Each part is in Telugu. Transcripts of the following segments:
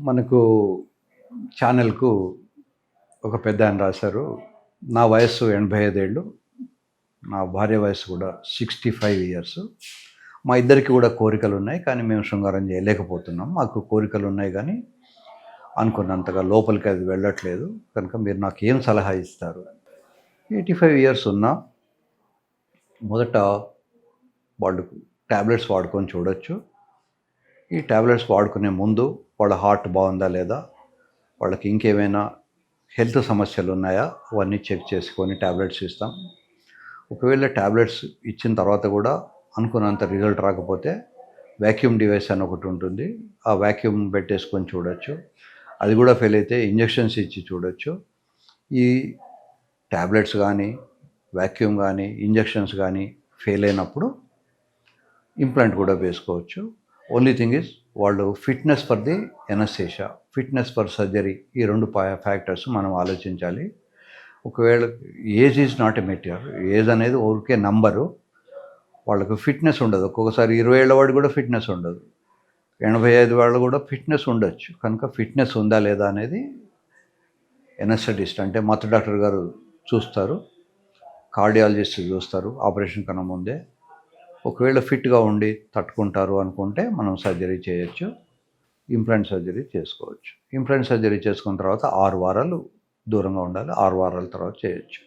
మనకు ఛానల్కు ఒక పెద్ద ఆయన రాశారు. నా వయస్సు ఎనభై ఐదేళ్ళు నా భార్య వయసు కూడా సిక్స్టీ ఫైవ్ ఇయర్స్. మా ఇద్దరికి కూడా కోరికలు ఉన్నాయి కానీ మేము శృంగారం చేయలేకపోతున్నాం. మాకు కోరికలు ఉన్నాయి కానీ అనుకున్నంతగా లోపలికి అది వెళ్ళట్లేదు. కనుక మీరు నాకు ఏం సలహా ఇస్తారు? ఎయిటీ ఫైవ్ ఇయర్స్ ఉన్నా మొదట వాళ్ళు ట్యాబ్లెట్స్ వాడుకొని చూడొచ్చు. ఈ ట్యాబ్లెట్స్ వాడుకునే ముందు వాళ్ళ హార్ట్ బాగుందా లేదా? వాళ్ళకి ఇంకేమైనా హెల్త్ సమస్యలు ఉన్నాయా? అవన్నీ చెక్ చేసుకొని ట్యాబ్లెట్స్ ఇస్తాం. ఒకవేళ ట్యాబ్లెట్స్ ఇచ్చిన తర్వాత కూడా అనుకున్నంత రిజల్ట్ రాకపోతే వ్యాక్యూమ్ డివైస్ అని ఒకటి ఉంటుంది. ఆ వ్యాక్యూమ్ పెట్టేసుకొని చూడొచ్చు. అది కూడా ఫెయిల్ అయితే ఇంజెక్షన్స్ ఇచ్చి చూడొచ్చు. ఈ ట్యాబ్లెట్స్ కానీ వ్యాక్యూమ్ కానీ ఇంజెక్షన్స్ కానీ ఫెయిల్ అయినప్పుడు ఇంప్లాంట్ కూడా వేసుకోవచ్చు. ఓన్లీ థింగ్ ఇస్ వాళ్ళు fitness for the anaesthesia fitness for surgery ఈ రెండు ఫ్యాక్టర్స్ మనం ఆలోచించాలి. ఒకవేళ age is not a material age అనేది ఊరికే నంబరు వాళ్ళకు ఫిట్నెస్ ఉండదు. ఒక్కొక్కసారి ఇరవై ఏళ్ళ వాడు కూడా ఫిట్నెస్ ఉండదు. ఎనభై ఐదు వాళ్ళు కూడా ఫిట్నెస్ ఉండొచ్చు. కనుక ఫిట్నెస్ ఉందా లేదా అనేది ఎనస్థెటిస్ట్ అంటే మత డాక్టర్ గారు చూస్తారు కార్డియాలజిస్ట్ చూస్తారు ఆపరేషన్ కన్నా ముందే. ఒకవేళ ఫిట్గా ఉండి తట్టుకుంటారు అనుకుంటే మనం సర్జరీ చేయొచ్చు ఇంప్లాంట్ సర్జరీ చేసుకోవచ్చు. ఇంప్లాంట్ సర్జరీ చేసుకున్న తర్వాత ఆరు వారాలు దూరంగా ఉండాలి ఆరు వారాల తర్వాత చేయొచ్చు.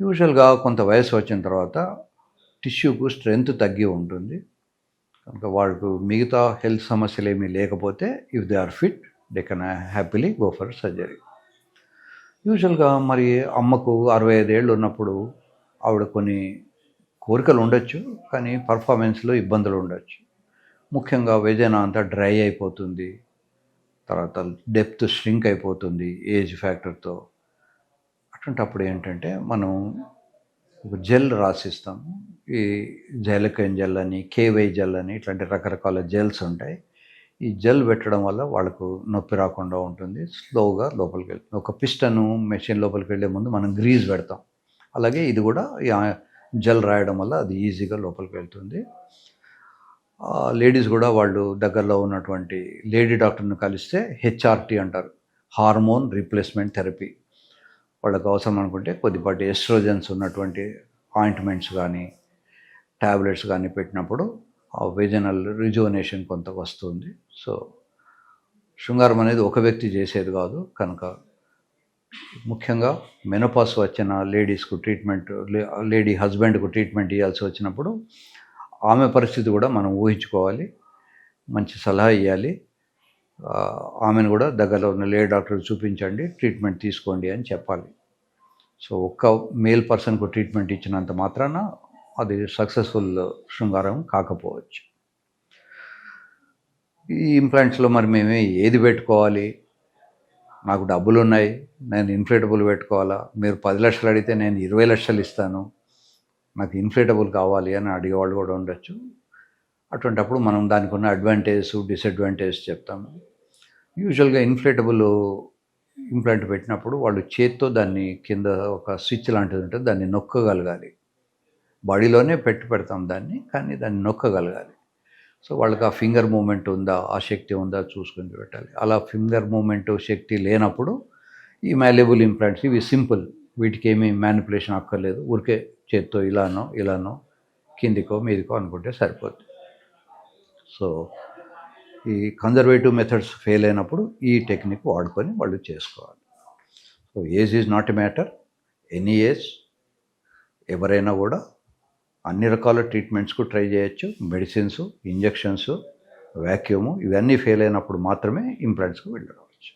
యూజువల్గా కొంత వయసు వచ్చిన తర్వాత టిష్యూకు స్ట్రెంగ్త్ తగ్గి ఉంటుంది. కనుక వాళ్ళకు మిగతా హెల్త్ సమస్యలు ఏమీ లేకపోతే if they are fit they can happily go for surgery. యూజువల్గా మరి అమ్మకు అరవై ఐదేళ్ళు ఉన్నప్పుడు ఆవిడ కొన్ని కోరికలు ఉండొచ్చు కానీ పర్ఫార్మెన్స్లో ఇబ్బందులు ఉండొచ్చు ముఖ్యంగా వేదన అంతా డ్రై అయిపోతుంది తర్వాత డెప్త్ స్ట్రింక్ అయిపోతుంది ఏజ్ ఫ్యాక్టర్తో. అటువంటప్పుడు ఏంటంటే మనం ఒక జెల్ రాసిస్తాం ఈ జైలకైన్ జెల్ అని కేవై జెల్ అని ఇట్లాంటి రకరకాల జెల్స్ ఉంటాయి. ఈ జెల్ పెట్టడం వల్ల వాళ్ళకు నొప్పి రాకుండా ఉంటుంది స్లోగా లోపలికి వెళ్తుంది ఒక పిస్టను మెషిన్ లోపలికి వెళ్ళే ముందు మనం గ్రీజ్ పెడతాం. అలాగే ఇది కూడా జెల్ రాయడం వల్ల అది ఈజీగా లోపలికి వెళ్తుంది. లేడీస్ కూడా వాళ్ళు దగ్గరలో ఉన్నటువంటి లేడీ డాక్టర్ని కలిస్తే హెచ్ఆర్టీ అంటారు. Hormone replacement therapy. వాళ్ళకి అవసరం అనుకుంటే కొద్దిపాటి ఎస్ట్రోజన్స్ ఉన్నటువంటి ఆయింట్మెంట్స్ కానీ ట్యాబ్లెట్స్ కానీ పెట్టినప్పుడు ఆ వెజనల్ రిజోనేషన్ కొంత వస్తుంది. సో శృంగారం అనేది ఒక వ్యక్తి చేసేది కాదు. కనుక ముఖ్యంగా మెనోపాస్ వచ్చిన లేడీస్కు ట్రీట్మెంట్ లేడీ హస్బెండ్కు ట్రీట్మెంట్ ఇవ్వాల్సి వచ్చినప్పుడు ఆమె పరిస్థితి కూడా మనం ఊహించుకోవాలి మంచి సలహా ఇవ్వాలి ఆమెను కూడా దగ్గరలో ఉన్న లే డాక్టర్ చూపించండి ట్రీట్మెంట్ తీసుకోండి అని చెప్పాలి. సో ఒక్క మేల్ పర్సన్కు ట్రీట్మెంట్ ఇచ్చినంత మాత్రాన అది సక్సెస్ఫుల్ శృంగారం కాకపోవచ్చు. ఈ ఇంప్లాంట్స్లో మరి మేము ఏది పెట్టుకోవాలి? నాకు డబ్బులు ఉన్నాయి నేను ఇన్ఫ్లేటబుల్ పెట్టుకోవాలా? మీరు పది లక్షలు అడిగితే నేను ఇరవై లక్షలు ఇస్తాను. నాకు ఇన్ఫ్లేటబుల్ కావాలి అని అడిగేవాళ్ళు కూడా ఉండొచ్చు. అటువంటప్పుడు మనం దానికి ఉన్న అడ్వాంటేజ్ డిసడ్వాంటేజ్ చెప్తాము. యూజువల్గా ఇన్ఫ్లేటబుల్ ఇంప్లాంట్ పెట్టినప్పుడు వాళ్ళు చేత్తో దాన్ని కింద ఒక స్విచ్ లాంటిది ఉంటుంది దాన్ని నొక్కగలగాలి. బాడీలోనే పెట్టి పెడతాం దాన్ని కానీ దాన్ని నొక్కగలగాలి. సో వాళ్ళకి ఆ ఫింగర్ మూమెంట్ ఉందా ఆ శక్తి ఉందా చూసుకొని పెట్టాలి. అలా ఫింగర్ మూమెంట్ శక్తి లేనప్పుడు ఈ మ్యాలేబుల్ ఇంప్లాంట్స్ ఇవి సింపుల్. వీటికి ఏమీ మ్యానిపులేషన్ అక్కర్లేదు. ఊరికే చేత్తో ఇలానో ఇలానో కిందికో మీదికో అనుకుంటే సరిపోద్ది. సో ఈ కన్జర్వేటివ్ మెథడ్స్ ఫెయిల్ అయినప్పుడు ఈ టెక్నిక్ వాడుకొని వాళ్ళు చేసుకోవాలి. So age is not a matter any age ఎవరైనా కూడా అన్ని రకాల ట్రీట్మెంట్స్కు ట్రై చేయొచ్చు. మెడిసిన్స్ ఇంజెక్షన్స్ వ్యాక్యూము ఇవన్నీ ఫెయిల్ అయినప్పుడు మాత్రమే ఇంప్లాంట్స్కి వెళ్ళడం.